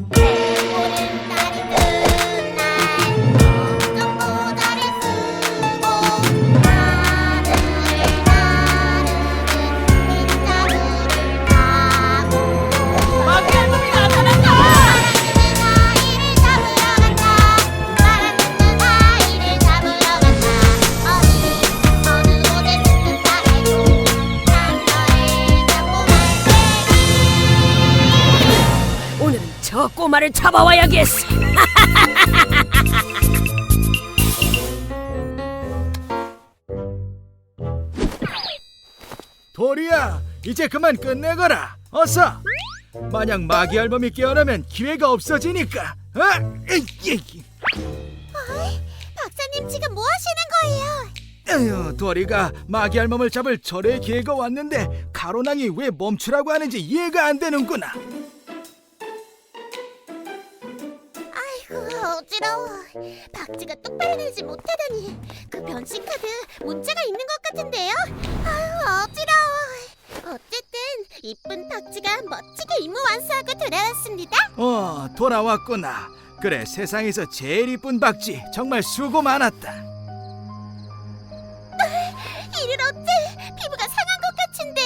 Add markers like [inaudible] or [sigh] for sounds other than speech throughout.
오 꼬마를 잡아와야겠어. [laughs] 도리야, 이제 그만 끝내거라. 어서. 만약 마귀 앨범이 깨어나면 기회가 없어지니까. 어? 에이. 박사님 지금 뭐 하시는 거예요? 에휴, 도리가 마귀 앨범을 잡을 절의 기회가 왔는데 가로낭이 왜 멈추라고 하는지 이해가 안 되는구나. 어지러워 박쥐가 똑바로 내지 못하다니 그 변신 카드 문제가 있는 것 같은데요? 아유 어지러워 어쨌든 이쁜 박쥐가 멋지게 임무 완수하고 돌아왔습니다 어, 돌아왔구나. 그래, 세상에서 제일 이쁜 박쥐 정말 수고 많았다. [laughs] 이를 어째 피부가 상한 것 같은데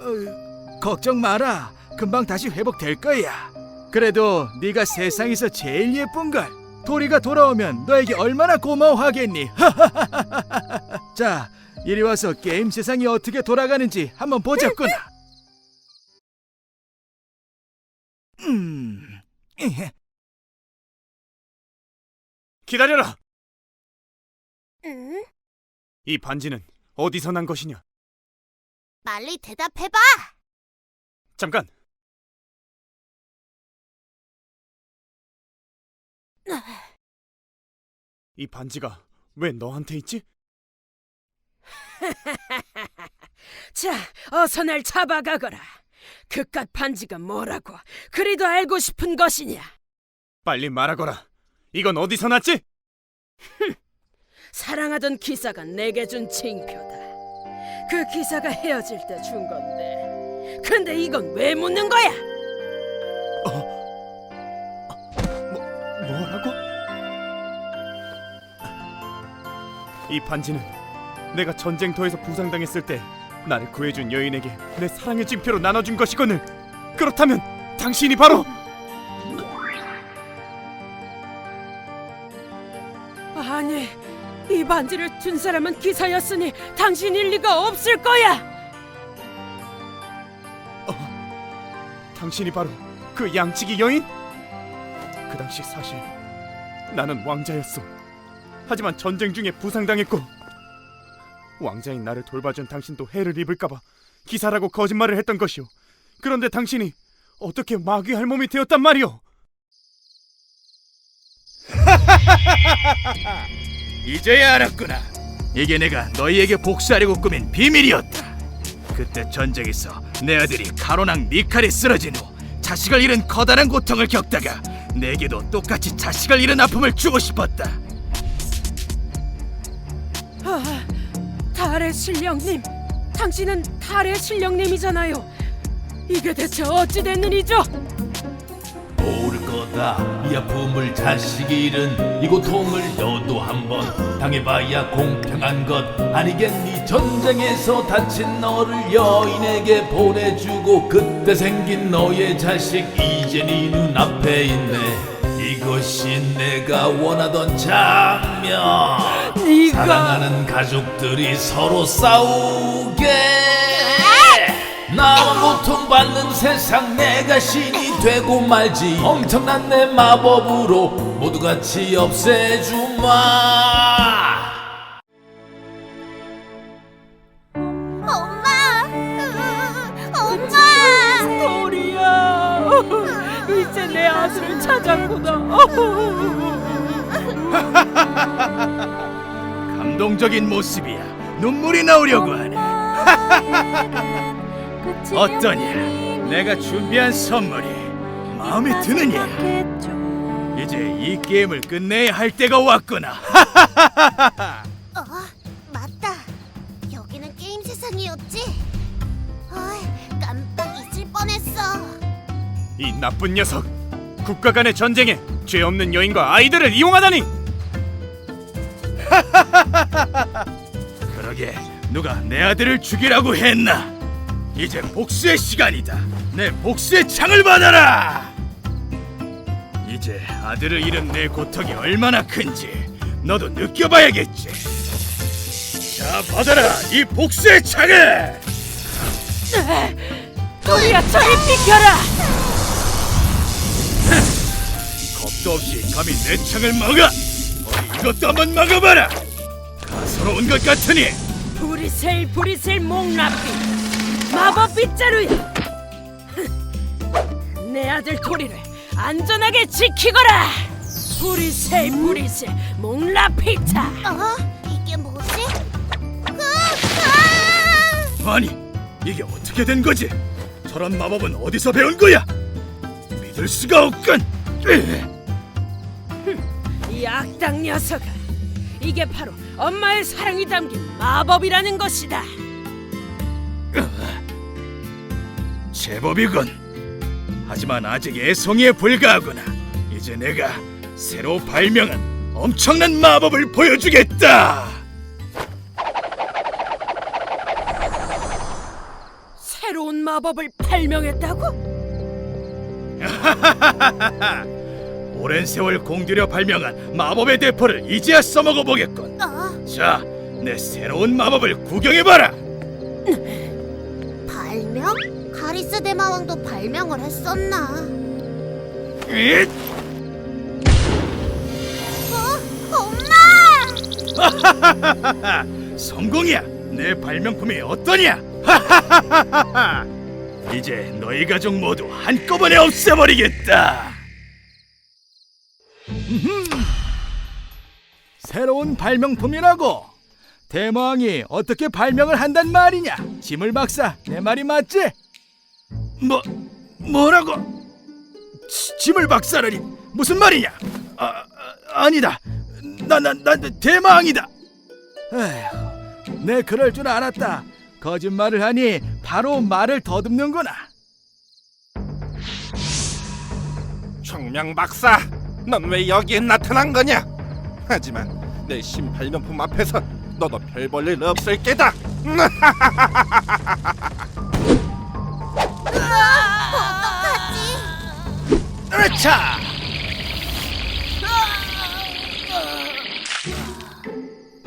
어, 걱정 마라. 금방 다시 회복될 거야. 그래도 네가 세상에서 제일 예쁜 걸. 도리가 돌아오면 너에게 얼마나 고마워하겠니? [laughs] 자, 이리 와서 게임 세상이 어떻게 돌아가는지 한번 보자꾸나. [laughs] 음. 기다려라. 응? 이 반지는 어디서 난 것이냐? 빨리 대답해봐 잠깐. 이 반지가 왜 너한테 있지? [laughs] 자, 어서 날 잡아가거라. 그깟 반지가 뭐라고 그리도 알고 싶은 것이냐? 빨리 말하거라. 이건 어디서 났지? 사랑하던 기사가 내게 준 칭표다. 그 기사가 헤어질 때 준 건데. 근데 이건 왜 묻는 거야? 이 반지는 내가 전쟁터에서 부상당했을 때 나를 구해준 여인에게 내 사랑의 징표로 나눠준 것이거늘. 그렇다면 당신이 바로 아니, 이 반지를 둔 사람은 기사였으니 당신일 리가 없을 거야. 당신이 바로 그 양치기 여인? 그 당시 사실 나는 왕자였어. 하지만 전쟁 중에 부상당했고 왕자인 나를 돌봐준 당신도 해를 입을까봐 기사라고 거짓말을 했던 것이오. 그런데 당신이 어떻게 마귀 할멈이 되었단 말이오? [laughs] 이제야 알았구나. 이게 내가 너희에게 복수하려고 꾸민 비밀이었다. 그때 전쟁에서 내 아들이 가로낭 미칼에 쓰러진 후 자식을 잃은 커다란 고통을 겪다가 내게도 똑같이 자식을 잃은 아픔을 주고 싶었다. 달의 신령님, 당신은 달의 신령님이잖아요. 이게 대체 어찌 된 일이죠? 모를 거다 이 아픔을 자식이 잃은 이 고통을 너도 한번 당해봐야 공평한 것 아니겠니 전쟁에서 다친 너를 여인에게 보내주고 그때 생긴 너의 자식 이제 네 눈앞에 있네 이것이 내가 원하던 장면. 네가 사랑하는 가족들이 서로 싸우게. 나만 고통받는 세상 내가 신이 되고 말지. 엄청난 내 마법으로 모두 같이 없애주마 내 아들을 찾았구나. [laughs] 감동적인 모습이야. 눈물이 나오려고 하네. [laughs] 어떠냐? 내가 준비한 선물이 마음에 드느냐? 이제 이 게임을 끝내야 할 때가 왔구나. [laughs] 어 맞다 여기는 게임 세상이었지 어이 깜빡 잊을 뻔했어 이 나쁜 녀석 국가 간의 전쟁에 죄 없는 여인과 아이들을 이용하다니 [laughs] 그러게 누가 내 아들을 죽이라고 했나? 이제 복수의 시간이다. 내 복수의 창을 받아라. 이제 아들을 잃은 내 고통이 얼마나 큰지 너도 느껴봐야겠지. 자, 받아라 이 복수의 창을. 도리야 저리 비켜라. 겁도 없이 감히 내 창을 막아. 어디 이것도 한번 막아봐라. 가소로운 것 같으니 브리셀 브리셀 목라피 마법 빗자루야. 내 아들 도리를 안전하게 지키거라. 브리셀 브리셀 목라피타. 어? 이게 뭐지? 그, 아! 아니 이게 어떻게 된 거지? 저런 마법은 어디서 배운 거야? 믿을 수가 없군. 으, 이 악당 녀석아. 이게 바로 엄마의 사랑이 담긴 마법이라는 것이다. 제법이군. 하지만 아직 애송이에 불과하구나. 이제 내가 새로 발명한 엄청난 마법을 보여주겠다. 새로운 마법을 발명했다고? [laughs] 오랜 세월 공들여 발명한 마법의 대포를 이제야 써먹어 보겠군. 어? 자, 내 새로운 마법을 구경해봐라. 발명? 가리스 대마왕도 발명을 했었나? 잇! 어? 엄마! [laughs] 성공이야. 내 발명품이 어떠냐? [laughs] 이제 너희 가족 모두 한꺼번에 없애버리겠다. 음흠. 새로운 발명품이라고. 대마왕이 어떻게 발명을 한단 말이냐? 지물 박사, 내 말이 맞지? 뭐 뭐라고? 지, 지물 박사라니 무슨 말이냐? 아, 아 아니다. 나나나 대마왕이다. 에휴, 내 그럴 줄 알았다. 거짓말을 하니 바로 말을 더듬는구나. 총명 박사, 넌 왜 여기에 나타난 거냐? 하지만 내 신발명품 앞에선 너도 별 볼 일 없을 게다. 어떡하지? 으차!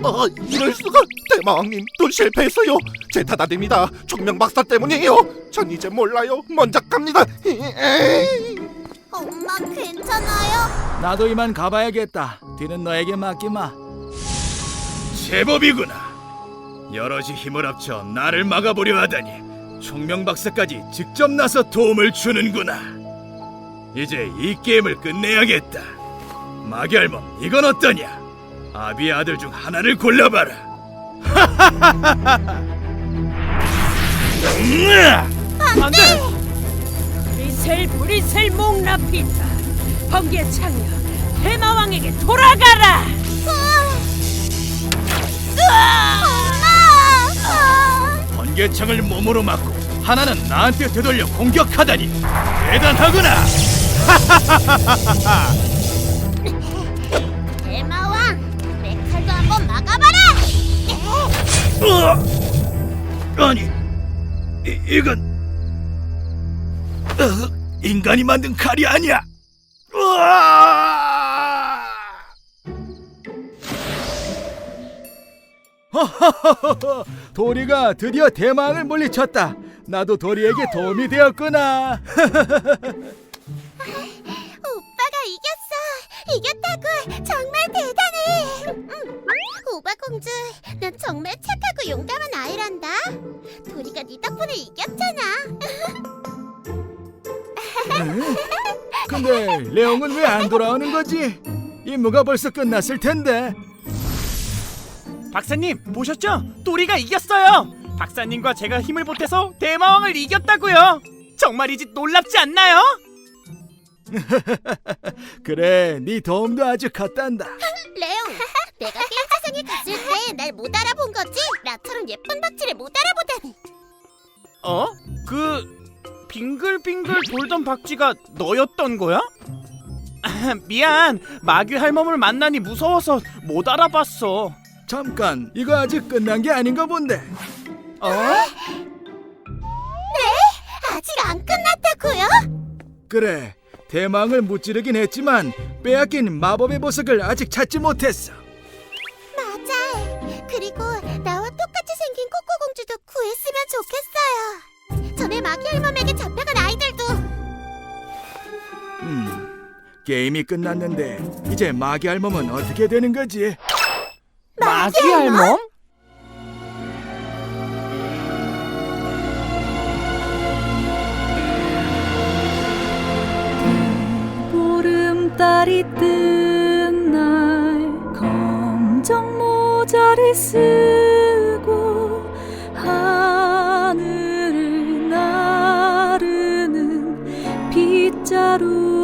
어, 이럴 수가. 대마왕님 또 실패했어요. 제 탓 아닙니다. 총명 박사 때문이에요. 전 이제 몰라요. 먼저 갑니다. 엄마 괜찮아요? 나도 이만 가봐야겠다. 뒤는 너에게 맡기마. 제법이구나. 여럿이 힘을 합쳐 나를 막아보려 하다니 총명 박사까지 직접 나서 도움을 주는구나. 이제 이 게임을 끝내야겠다. 마결범, 이건 어떠냐? 아비의 아들 중 하나를 골라봐라. 안돼! 브리셀 브리셀 목라피타 번개 창녀 대마왕에게 돌아가라! 엄마! 번개창을 몸으로 맞고 하나는 나한테 되돌려 공격하다니 대단하구나. [laughs] 아니 이, 이건 으, 인간이 만든 칼이 아니야. 으아! 도리가 드디어 대망을 물리쳤다. 나도 도리에게 도움이 되었구나. [laughs] 오빠가 이겼어! 이겼다고! 정말 대단해! 응. 오바 공주, 넌 정말 착하고 용감한 아이란다. 도리가 네 덕분에 이겼잖아. 근데 레옹은 왜 안 돌아오는 거지? 임무가 벌써 끝났을 텐데. 박사님 보셨죠? 또리가 이겼어요. 박사님과 제가 힘을 보태서 대마왕을 이겼다고요. 정말이지 놀랍지 않나요? [laughs] 그래, 네 도움도 아주 컸단다. [laughs] 레옹, 내가 게임 세상에 갔을 때 날 못 알아본 거지? 나처럼 예쁜 박쥐를 못 알아보다니. 어? 그 빙글빙글 돌던 박쥐가 너였던 거야? [laughs] 미안. 마귀 할멈을 만나니 무서워서 못 알아봤어. 잠깐 이거 아직 끝난 게 아닌가 본데 어? 아직 안 끝났다고요? 그래 대망을 무찌르긴 했지만 빼앗긴 마법의 보석을 아직 찾지 못했어 맞아. 그리고 나와 똑같이 생긴 코코공주도 구했으면 좋겠어요. 전에 마귀 할멈에게 잡혀간 아이들도 음 게임이 끝났는데 이제 마귀 할멈은 어떻게 되는 거지? 마귀 할멈? 달이 뜬 날 검정 모자를 쓰고 하늘을 나르는 빗자루를 타고